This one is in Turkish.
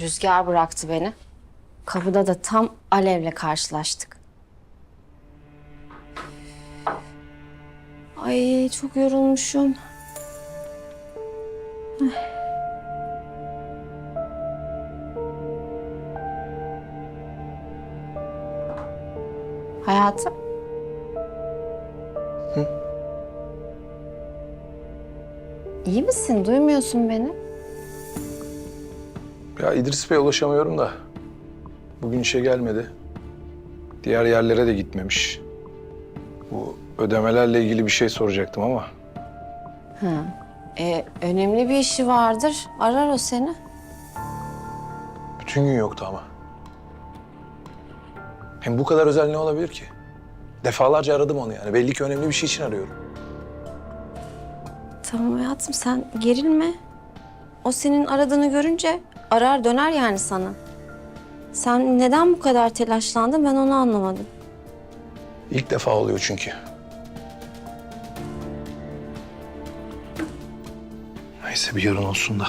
Rüzgar bıraktı beni. Kapıda da tam Alev'le karşılaştık. Ay çok yorulmuşum. Ay. Hayatım. İyi misin? Duymuyorsun beni. Ya İdris Bey'e ulaşamıyorum da. Bugün işe gelmedi. Diğer yerlere de gitmemiş. Bu ödemelerle ilgili bir şey soracaktım ama. E, önemli bir işi vardır. Arar o seni. Bütün gün yoktu ama. Hem bu kadar özel ne olabilir ki? Defalarca aradım onu yani. Belli ki önemli bir şey için arıyorum. Tamam hayatım sen gerilme. O senin aradığını görünce arar döner yani sana. Sen neden bu kadar telaşlandın ben onu anlamadım. İlk defa oluyor çünkü. Neyse bir yarın olsun da.